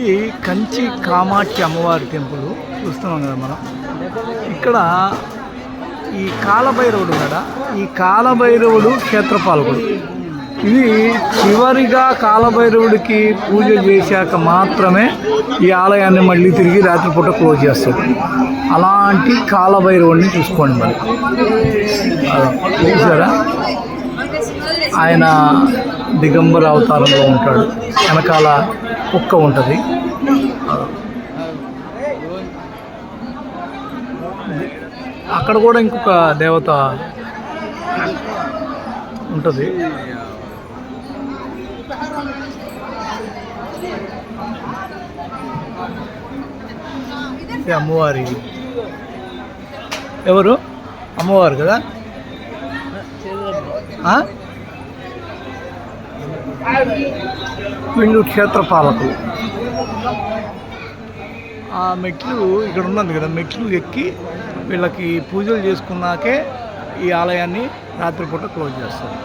ఇది కంచి కామాక్షి అమ్మవారి టెంపుల్ చూస్తున్నాం కదా మనం. ఇక్కడ ఈ కాలభైరవుడు కదా ఈ కాలభైరవుడు క్షేత్రపాలకుడు. ఇది చివరిగా కాలభైరవుడికి పూజ చేశాక మాత్రమే ఈ ఆలయాన్ని మళ్ళీ తిరిగి రాత్రిపూట క్లోజ్ చేస్తాడు. అలాంటి కాలభైరవుడిని చూసుకోండి మరి. చూసారా? ఆయన దిగంబర అవతారంలో ఉంటాడు. వెనకాల కుక్క ఉంటుంది. అక్కడ కూడా ఇంకొక దేవత ఉంటుంది. అమ్మవారి. ఎవరు? అమ్మవారు కదా? ఆ? క్షేత్ర పాలకులు ఆ మెట్లు ఇక్కడ ఉన్నది కదా మెట్లు ఎక్కి వీళ్ళకి పూజలు చేసుకున్నాకే ఈ ఆలయాన్ని రాత్రిపూట క్లోజ్ చేస్తారు